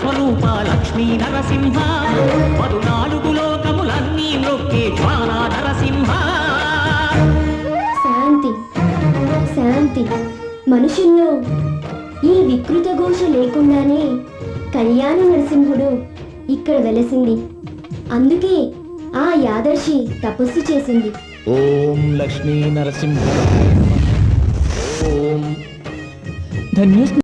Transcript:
స్వరూప లక్ష్మీ నరసింహ. పదునాలుగు లోకములన్నీ జ్వాలా నరసింహ. శాంతి శాంతి. మనుషుల్లో ఈ వికృత ఘోష లేకుండానే కళ్యాణ నరసింహుడు ఇక్కడ వెలసింది. అందుకే ఆ యాదర్శి తపస్సు చేసింది. ఓం లక్ష్మీ నరసింహ. ఓం. ధన్యోస్మి